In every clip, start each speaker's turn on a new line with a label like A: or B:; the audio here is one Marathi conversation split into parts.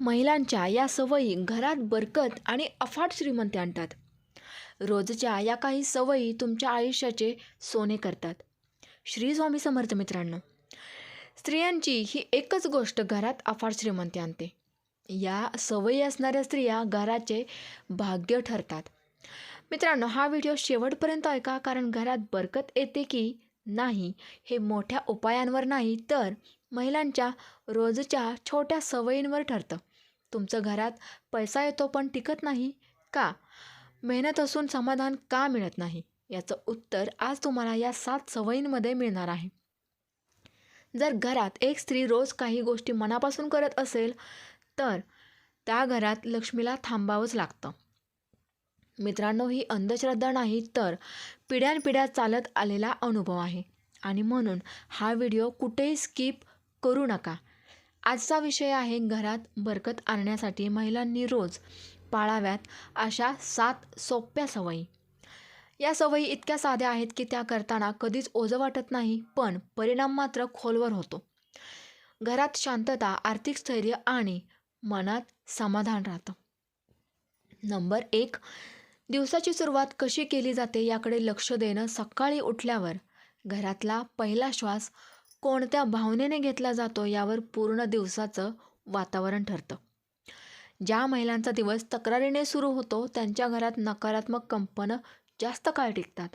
A: महिलांच्या या सवयी घरात बरकत आणि अफाट श्रीमंती आणतात. रोजच्या या काही सवयी तुमच्या आयुष्याचे सोने करतात. श्री स्वामी समर्थ मित्रांनो स्त्रियांची ही एकच गोष्ट घरात अफाट श्रीमंती आणते. या सवयी असणाऱ्या स्त्रिया घराचे भाग्य ठरतात. मित्रांनो हा व्हिडिओ शेवटपर्यंत ऐका कारण घरात बरकत येते की नाही हे मोठ्या उपायांवर नाही तर महिलांच्या रोजच्या छोट्या सवयींवर ठरतं. तुमचं घरात पैसा येतो पण टिकत नाही? का? मेहनत असून समाधान का मिळत नाही? याचं उत्तर आज तुम्हाला या सात सवयींमध्ये मिळणार आहे. जर घरात एक स्त्री रोज काही गोष्टी मनापासून करत असेल तर त्या घरात लक्ष्मीला थांबावंच लागतं. मित्रांनो ही अंधश्रद्धा नाही तर पिढ्यानपिढ्या चालत आलेला अनुभव आहे. आणि म्हणून हा व्हिडिओ कुठेही स्किप करू नका. आजचा विषय आहे घरात बरकत आणण्यासाठी महिलांनी रोज पाळाव्यात अशा सात सोप्या सवयी. या सवयी इतक्या साध्या आहेत की त्या करताना कधीच ओझं वाटत नाही पण परिणाम मात्र खोलवर होतो. घरात शांतता आर्थिक स्थैर्य आणि मनात समाधान राहतं. नंबर एक दिवसाची सुरुवात कशी केली जाते याकडे लक्ष देणं सकाळी उठल्यावर घरातला पहिला श्वास कोणत्या भावनेने घेतला जातो यावर पूर्ण दिवसाचं वातावरण ठरतं. ज्या महिलांचा दिवस तक्रारीने सुरू होतो त्यांच्या घरात नकारात्मक कंपनं जास्त काळ टिकतात.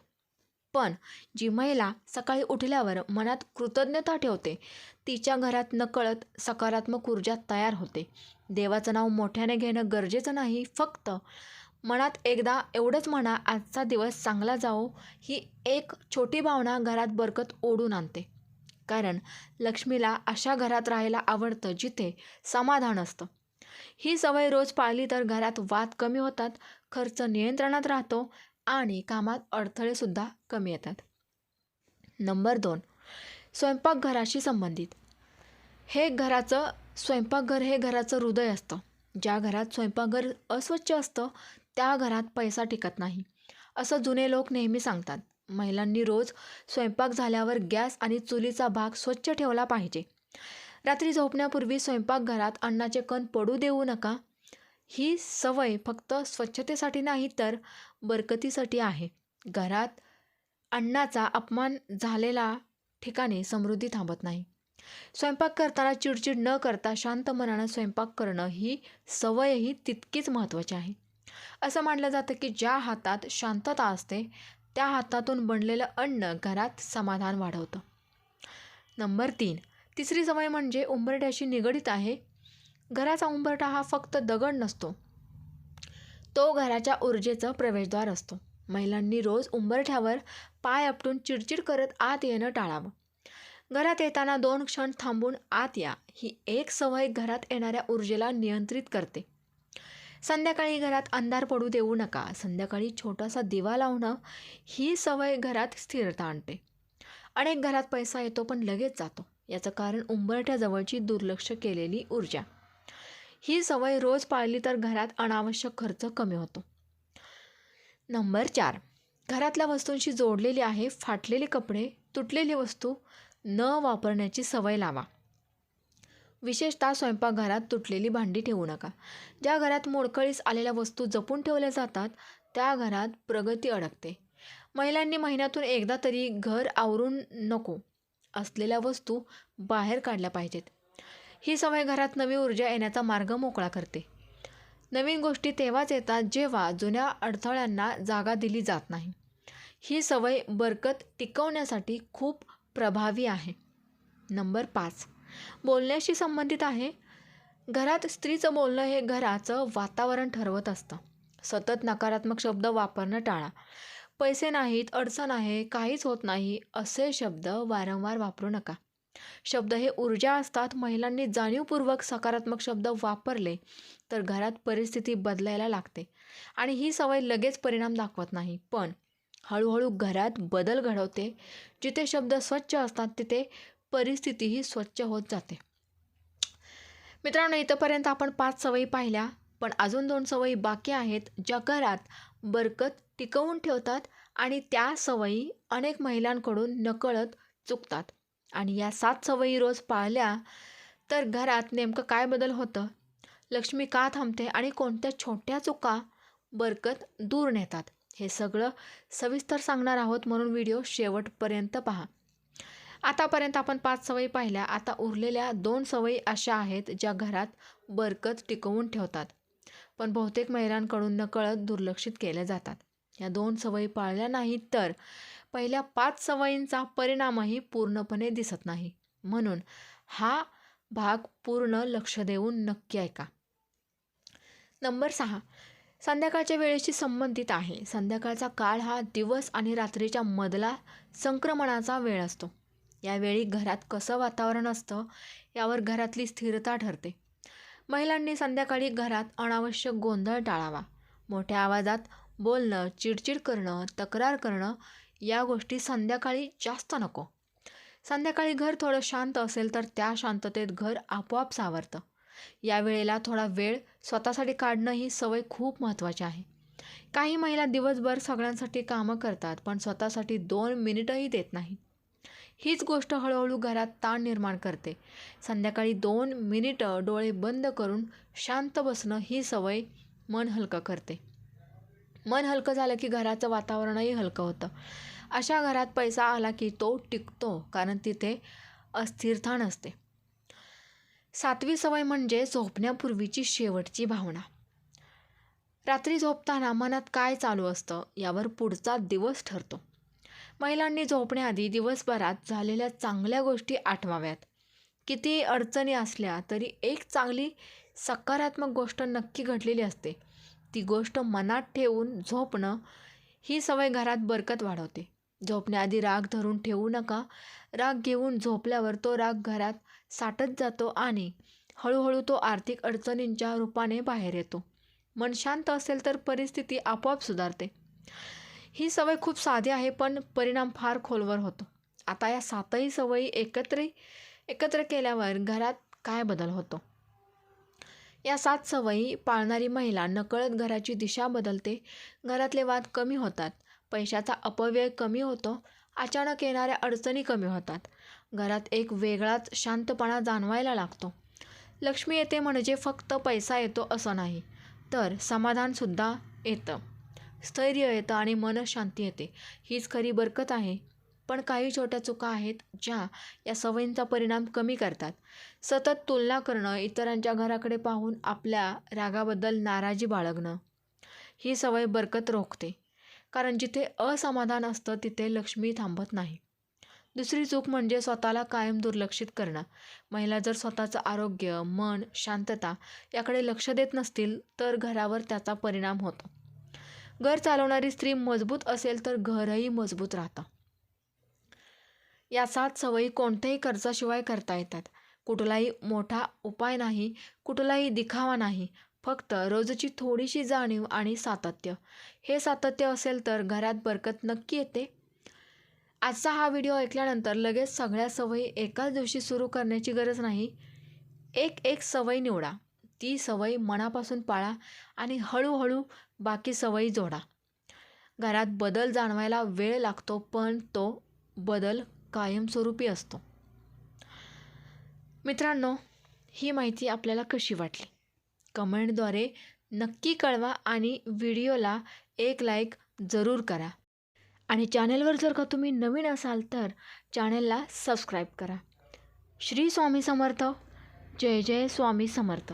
A: पण जी महिला सकाळी उठल्यावर मनात कृतज्ञता ठेवते तिच्या घरात नकळत सकारात्मक ऊर्जा तयार होते. देवाचं नाव मोठ्याने घेणं गरजेचं नाही फक्त मनात एकदा एवढंच म्हणा आजचा दिवस चांगला जाओ ही एक छोटी भावना घरात बरकत ओढून आणते. कारण लक्ष्मीला अशा घरात राहायला आवडतं जिथे समाधान असतं. ही सवय रोज पाळली तर घरात वाद कमी होतात खर्च नियंत्रणात राहतो आणि कामात अडथळेसुद्धा कमी येतात. नंबर दोन स्वयंपाकघराशी संबंधित. हे घराचं स्वयंपाकघर हे घराचं हृदय असतं. ज्या घरात स्वयंपाकघर अस्वच्छ असतं त्या घरात पैसा टिकत नाही. असं जुने लोक नेहमी सांगतात. महिलांनी रोज स्वयंपाक झाल्यावर गॅस आणि चुलीचा भाग स्वच्छ ठेवला पाहिजे. रात्री झोपण्यापूर्वी स्वयंपाकघरात अन्नाचे कण पडू देऊ नका. ही सवय फक्त स्वच्छतेसाठी नाही तर बरकतीसाठी आहे. घरात अन्नाचा अपमान झालेला ठिकाणी समृद्धी थांबत नाही. स्वयंपाक करताना चिडचिड न करता शांत मनानं स्वयंपाक करणं ही सवयही तितकीच महत्त्वाची आहे. असं मानलं जातं की ज्या हातात शांतता असते त्या हातातून बनलेलं अन्न घरात समाधान वाढवतं. नंबर तीन. तिसरी सवय म्हणजे उंबरठ्याशी निगडीत आहे. घराचा उंबरठा हा फक्त दगड नसतो. तो घराच्या ऊर्जेचं प्रवेशद्वार असतो. महिलांनी रोज उंबरठ्यावर पाय आपटून चिडचिड करत आत येणं टाळावं. घरात येताना दोन क्षण थांबून आत या. ही एक सवय घरात येणाऱ्या ऊर्जेला नियंत्रित करते. संध्याकाळी घरात अंधार पडू देऊ नका. संध्याकाळी छोटासा दिवा लावणं ही सवय घरात स्थिरता आणते. अनेक घरात पैसा येतो पण लगेच जातो. याचं कारण उंबरठ्याजवळची दुर्लक्ष केलेली ऊर्जा. ही सवय रोज पाळली तर घरात अनावश्यक खर्च कमी होतो. नंबर चार. घरातल्या वस्तूंशी जोडलेली आहे फाटलेले कपडे तुटलेली वस्तू न वापरण्याची सवय लावा. विशेषतः स्वयंपाकघरात तुटलेली भांडी ठेवू नका. ज्या घरात मोडकळीस आलेल्या वस्तू जपून ठेवल्या जातात त्या घरात प्रगती अडकते. महिलांनी महिन्यातून एकदा तरी घर आवरून नको असलेल्या वस्तू बाहेर काढल्या पाहिजेत. ही सवय घरात नवी ऊर्जा येण्याचा मार्ग मोकळा करते. नवीन गोष्टी तेव्हाच येतात जेव्हा जुन्या अडथळ्यांना जागा दिली जात नाही. ही सवय बरकत टिकवण्यासाठी खूप प्रभावी आहे. नंबर पाच. बोलण्याशी संबंधित आहे. घरात स्त्रीचं बोलणं हे घराचं वातावरण ठरवत असतं. सतत नकारात्मक शब्द वापरणं टाळा. पैसे नाहीत अडचण आहे काहीच होत नाही असे शब्द वारंवार वापरू नका. शब्द हे ऊर्जा असतात. महिलांनी जाणीवपूर्वक सकारात्मक शब्द वापरले तर घरात परिस्थिती बदलायला लागते. आणि ही सवय लगेच परिणाम दाखवत नाही. पण हळूहळू घरात बदल घडवते. जिथे शब्द स्वच्छ असतात तिथे परिस्थितीही स्वच्छ होत जाते. मित्रांनो इथंपर्यंत आपण पाच सवयी पाहिल्या पण अजून दोन सवयी बाकी आहेत ज्या घरात बरकत टिकवून ठेवतात आणि त्या सवयी अनेक महिलांकडून नकळत चुकतात. आणि या सात सवयी रोज पाळल्या तर घरात नेमकं काय बदल होतं? लक्ष्मी का थांबते आणि कोणत्या छोट्या चुका बरकत दूर नेतात? हे सगळं सविस्तर सांगणार आहोत म्हणून व्हिडिओ शेवटपर्यंत पहा. आतापर्यंत आपण पाच सवयी पाहिल्या. आता उरलेल्या दोन सवयी अशा आहेत ज्या घरात बरकत टिकवून ठेवतात पण बहुतेक महिलांकडून नकळत दुर्लक्षित केल्या जातात. या दोन सवयी पाळल्या नाहीत तर पहिल्या पाच सवयींचा परिणामही पूर्णपणे दिसत नाही. म्हणून हा भाग पूर्ण लक्ष देऊन नक्की ऐका. नंबर सहा. संध्याकाळच्या वेळेशी संबंधित आहे. संध्याकाळचा काळ हा दिवस आणि रात्रीच्या मधला संक्रमणाचा वेळ असतो. यावेळी घरात कसं वातावरण असतं यावर घरातली स्थिरता ठरते. महिलांनी संध्याकाळी घरात अनावश्यक गोंधळ टाळावा. मोठ्या आवाजात बोलणं चिडचिड करणं तक्रार करणं या गोष्टी संध्याकाळी जास्त नको. संध्याकाळी घर थोडं शांत असेल तर त्या शांततेत घर आपोआप सावरतं. या वेळेला थोडा वेळ स्वतःसाठी काढणं ही सवय खूप महत्त्वाची आहे. काही महिला दिवसभर सगळ्यांसाठी कामं करतात पण स्वतःसाठी दोन मिनिटंही देत नाही हीच गोष्ट हळूहळू घरात ताण निर्माण करते. संध्याकाळी दोन मिनिटं डोळे बंद करून शांत बसणं ही सवय मन हलकं करते. मन हलकं झालं की घराचं वातावरणही हलकं होतं. अशा घरात पैसा आला की तो टिकतो कारण तिथे अस्थिरता नसते. सातवी सवय म्हणजे झोपण्यापूर्वीची शेवटची भावना. रात्री झोपताना मनात काय चालू असतं यावर पुढचा दिवस ठरतो. महिलांनी झोपण्याआधी दिवसभरात झालेल्या चांगल्या गोष्टी आठवाव्यात. किती अडचणी असल्या तरी एक चांगली सकारात्मक गोष्ट नक्की घडलेली असते. ती गोष्ट मनात ठेवून झोपणं ही सवय घरात बरकत वाढवते. झोपण्याआधी राग धरून ठेवू नका. राग घेऊन झोपल्यावर तो राग घरात साठत जातो आणि हळूहळू तो आर्थिक अडचणींच्या रूपाने बाहेर येतो. मन शांत असेल तर परिस्थिती आपोआप सुधारते. ही सवय खूप साधी आहे पण परिणाम फार खोलवर होतो. आता या सातही सवयी एकत्र एकत्र केल्यावर घरात काय बदल होतो? या सात सवयी पाळणारी महिला नकळत घराची दिशा बदलते. घरातले वाद कमी होतात. पैशाचा अपव्यय कमी होतो. अचानक येणाऱ्या अडचणी कमी होतात. घरात एक वेगळाच शांतपणा जाणवायला लागतो. लक्ष्मी येते म्हणजे फक्त पैसा येतो असं नाही तर समाधानसुद्धा येतं. स्थैर्य येतं आणि मनशांती येते. हीच खरी बरकत आहे. पण काही छोट्या चुका आहेत ज्या या सवयींचा परिणाम कमी करतात. सतत तुलना करणं इतरांच्या घराकडे पाहून आपल्या रागाबद्दल नाराजी बाळगणं ही सवय बरकत रोखते. कारण जिथे असमाधान असतं तिथे लक्ष्मी थांबत नाही. दुसरी चूक म्हणजे स्वतःला कायम दुर्लक्षित करणं. महिला जर स्वतःचं आरोग्य मन शांतता याकडे लक्ष देत नसतील तर घरावर त्याचा परिणाम होतो. घर चालवणारी स्त्री मजबूत असेल तर घरही मजबूत राहतं. या सात सवयी कोणत्याही खर्चाशिवाय करता येतात. कुठलाही मोठा उपाय नाही कुठलाही दिखावा नाही फक्त रोजची थोडीशी जाणीव आणि सातत्य. हे सातत्य असेल तर घरात बरकत नक्की येते. आजचा हा व्हिडिओ ऐकल्यानंतर लगेच सगळ्या सवयी एकाच दिवशी सुरू करण्याची गरज नाही. एक एक सवय निवडा. ती सवय मनापासून पाळा आणि हळूहळू बाकी सवयी जोडा. घरात बदल जाणवायला वेळ लागतो पण तो बदल कायमस्वरूपी असतो. मित्रांनो ही माहिती आपल्याला कशी वाटली? कमेंटद्वारे नक्की कळवा आणि व्हिडिओला एक लाईक जरूर करा. आणि चॅनेलवर जर का तुम्ही नवीन असाल तर चॅनेलला सबस्क्राईब करा. श्री स्वामी समर्थ. जय जय स्वामी समर्थ.